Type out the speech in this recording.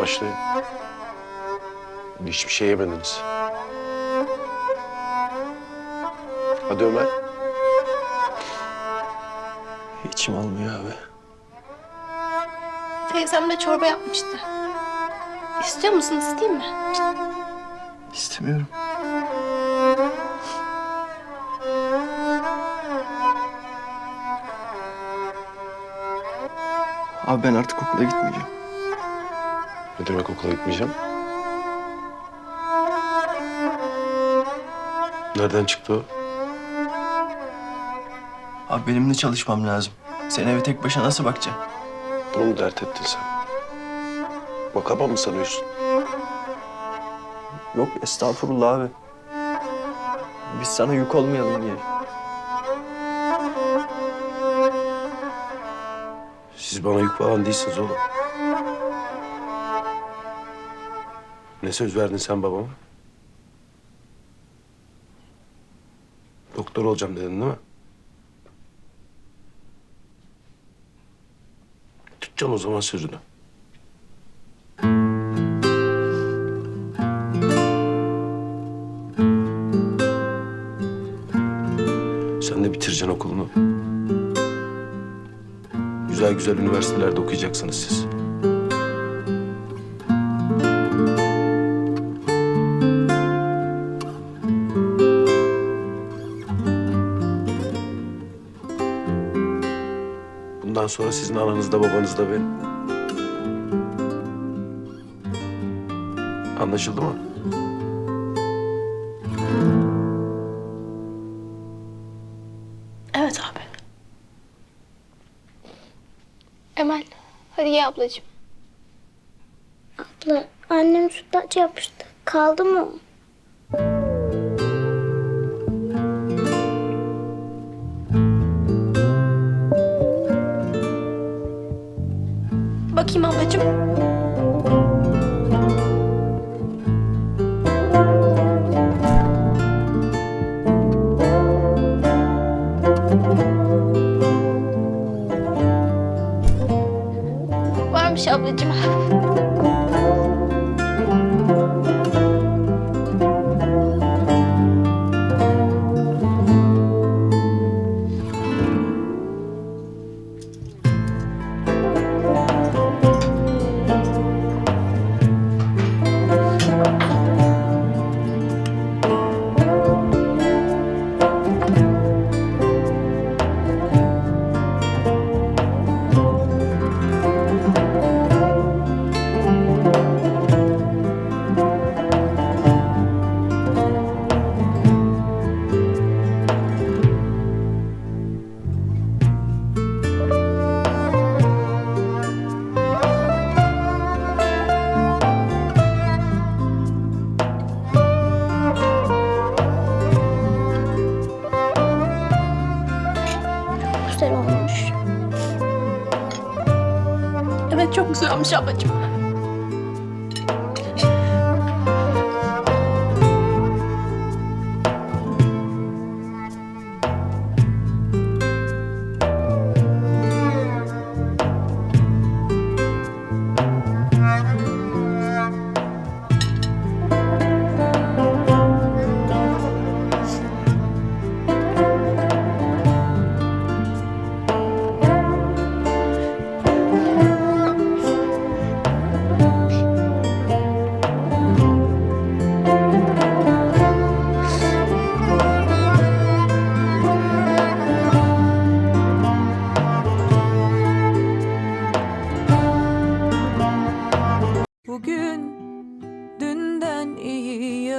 başlayın. Hiçbir şey yemediniz. Hadi Ömer. İçim almıyor abi. Teyzem de çorba yapmıştı. İstiyor musun? İsteyeyim mi? İstemiyorum. Abi ben artık okula gitmeyeceğim. Ne demek okula gitmeyeceğim? Nereden çıktı o? Abi benim de çalışmam lazım. Sen eve tek başına nasıl bakacaksın? Bunu mu dert ettin sen? Bakama mı sanıyorsun? Yok estağfurullah abi. Biz sana yük olmayalım diye. Siz bana yük falan değilsiniz oğlum. Ne söz verdin sen babama? Doktor olacağım dedin değil mi? Tutacaksın o zaman sözünü. Sen de bitireceksin okulunu. Güzel güzel üniversitelerde okuyacaksınız siz. Bundan sonra sizin ananız da babanız da benim. Anlaşıldı mı? Evet abi. Emel, hadi ye ablacığım. Abla annem sütlaç yapmıştı. Kaldı mı? Bakayım ablacığım. Varmış ablacığım. Güzel olmuş. Evet çok güzel olmuş ablacığım.